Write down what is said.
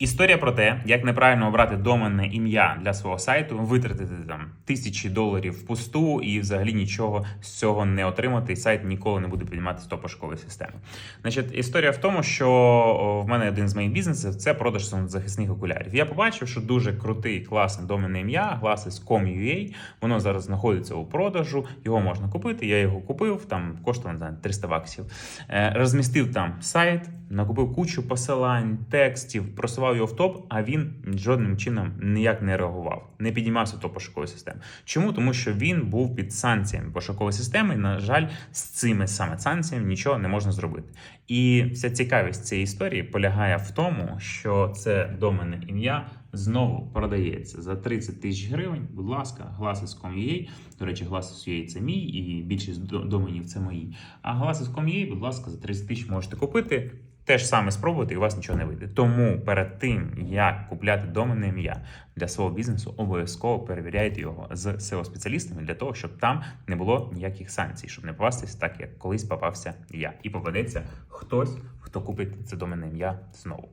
Історія про те, як неправильно обрати доменне ім'я для свого сайту, витратити там тисячі доларів впусту і взагалі нічого з цього не отримати, і сайт ніколи не буде підніматися до пошукової системи. Значить, історія в тому, що в мене один з моїх бізнесів це продаж сонцезахисних окулярів. Я побачив, що дуже крутий, класне доменне ім'я, glasses.com.ua, воно зараз знаходиться у продажу, його можна купити. Я його купив, там коштувало не знаю, 300 баксів. Е, розмістив там сайт, накупив кучу посилань, текстів, просував його в топ, а він жодним чином ніяк не реагував, не підіймався до пошукової системи. Чому? Тому що він був під санкціями пошукової системи. І, на жаль, з цими саме санкціями нічого не можна зробити. І вся цікавість цієї історії полягає в тому, що це доменне ім'я знову продається за 30 тисяч гривень. Будь ласка, glasses.com.ua. До речі, glasses.ua – це мій, і більшість доменів це мої. А glasses.com.ua, будь ласка, за 30 тисяч можете купити. Те ж саме спробувати, і у вас нічого не вийде. Тому перед тим, як купляти доменне ім'я для свого бізнесу, обов'язково перевіряйте його з SEO-спеціалістами для того, щоб там не було ніяких санкцій, щоб не попастись так, як колись попався я. І попадеться хтось, хто купить це доменне ім'я знову.